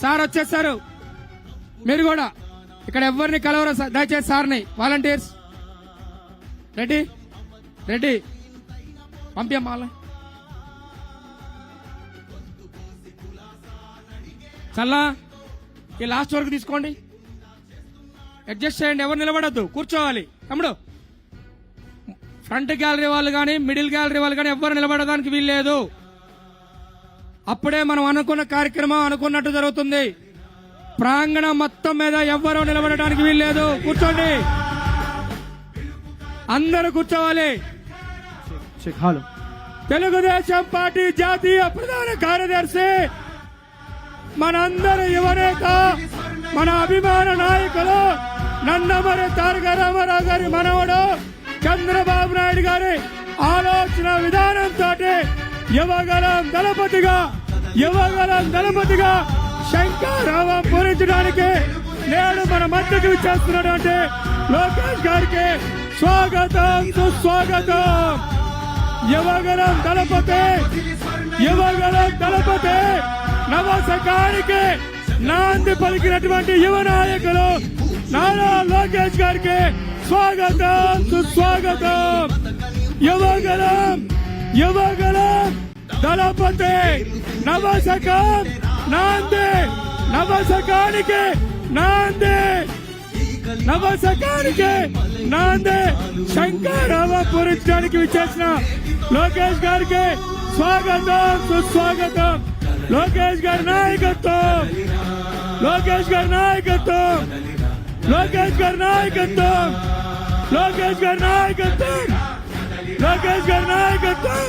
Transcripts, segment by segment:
Sir వచ్చేసారు మీరు కూడా. ఇక్కడ ఎవరిని కలవరు సార్. దయచేసి సార్ని వాలంటీర్స్. రెడీ? రెడీ? పంపించమ్మా చల్లా. ఈ లాస్ట్ వరకు తీసుకోండి. అడ్జస్ట్ చేయండి ఎవరు నిలబడద్దు. కూర్చోవాలి. తమ్ముడు. ఫ్రంట్ గ్యాలరీ వాళ్ళు కానీ మిడిల్ గ్యాలరీ వాళ్ళు కానీ ఎవ్వరు నిలబడడానికి వీల్లేదు. అప్పుడే మనం అనుకున్న కార్యక్రమం అనుకున్నట్టు జరుగుతుంది. ప్రాంగణం మొత్తం మీద ఎవ్వరూ నిలబడడానికి వీల్లేదు. కూర్చోండి. అందరూ కూర్చోవాలి. తెలుగుదేశం పార్టీ జాతీయ ప్రధాన కార్యదర్శి మనందరి యువనేత మన అభిమాన నాయకులు నందమరి తారక రామారావు గారి మనవడు చంద్రబాబు నాయుడు గారి ఆలోచన విధానంతో యువగలం దళపతిగా యువగలం దళపతిగా శంకరావం పూరించడానికి నేడు మన మద్దతు ఇచ్చేస్తున్నటువంటి లోకేష్ గారికి స్వాగతం సుస్వాగతం. యువగలం దళపతి యువగలం దళపతి నవసకానికి నాంది పలికినటువంటి యువ నాయకులు నారా లోకేష్ గారికి స్వాగతం సుస్వాగతం. యువగలం యువగలం దళపతి నవశకం నాంది నవశకానికి నాంది నవశకానికి నాంది. శంకరావ పూరించడానికి విచ్చేసిన లోకేష్ గారికి స్వాగతం సుస్వాగతం. లోకేష్ గారి నాయకత్వం లోకేష్ గారి నాయకత్వం లోకేష్ గారి నాయకత్వం లోకేష్ గారి నాయకత్వం లోకేష్ గారి నాయకత్వం.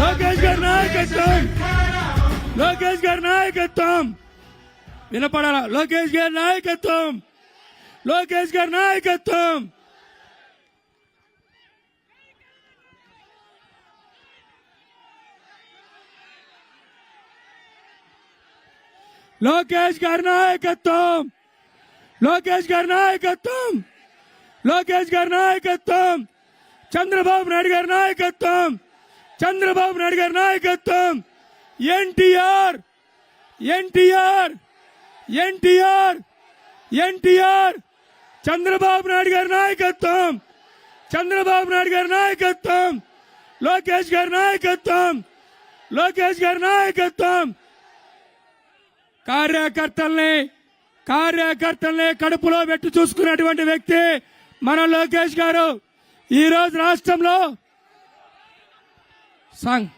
లోకేష్ గారి నాయకత్వం లోకేష్ గారి నాయకత్వం వినపడాల లోకేష్ గారి నాయకత్వం లోకేష్ గారి నాయకత్వం లోకేష్ గారి నాయకత్వం లోకేష్ గారి నాయకత్వం లోకేష్ గారి నాయకత్వం చంద్రబాబు నాయుడు గారి నాయకత్వం చంద్రబాబు నాయుడు గారి నాయకత్వం. ఎన్టీఆర్ ఎన్టీఆర్ ఎన్టీఆర్ ఎన్టీఆర్. చంద్రబాబు నాయుడు గారి నాయకత్వం. చంద్రబాబు నాయుడు గారి నాయకత్వం. లోకేష్ గారి నాయకత్వం. లోకేష్ గారి నాయకత్వం. కార్యకర్తల్ని కార్యకర్తల్ని కడుపులో పెట్టి చూసుకున్నటువంటి వ్యక్తి మన లోకేష్ గారు. ఈరోజు రాష్ట్రంలో సాంగ్.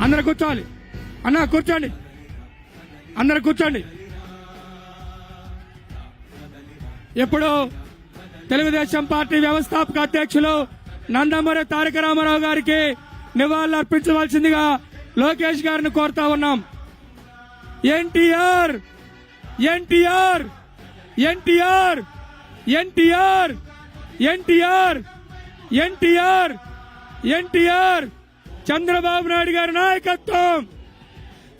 అందరు కూర్చోవాలి. అన్న కూర్చోండి. అందరు కూర్చోండి. ఎప్పుడు తెలుగుదేశం పార్టీ వ్యవస్థాపక అధ్యక్షులు నందమూరి తారక రామారావు గారికి నివాళులు అర్పించవలసిందిగా లోకేష్ గారిని కోరుతా ఉన్నాం. ఎన్టీఆర్! ఎన్టీఆర్! ఎన్టీఆర్! ఎన్టీఆర్ ఎన్టీఆర్ ఎన్టీఆర్ ఎన్టీఆర్. చంద్రబాబు నాయుడు గారి నాయకత్వం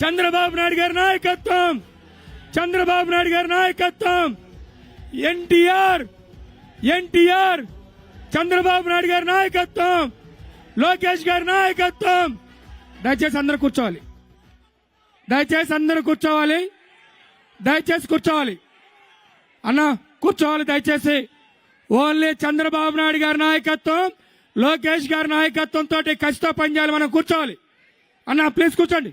చంద్రబాబు నాయుడు గారి నాయకత్వం చంద్రబాబు నాయుడు గారి నాయకత్వం. ఎన్టీఆర్ ఎన్టీఆర్ చంద్రబాబు నాయుడు గారి నాయకత్వం లోకేష్ గారి నాయకత్వం. దయచేసి అందరూ కూర్చోవాలి. దయచేసి అందరూ కూర్చోవాలి. దయచేసి కూర్చోవాలి. అన్నా కూర్చోవాలి దయచేసి. ఓన్లీ చంద్రబాబు నాయుడు గారి నాయకత్వం లోకేష్ గారి నాయకత్వంతో కష్టం పనిచేయాలి. మనం కూర్చోవాలి. అన్న ప్లీజ్ కూర్చోండి.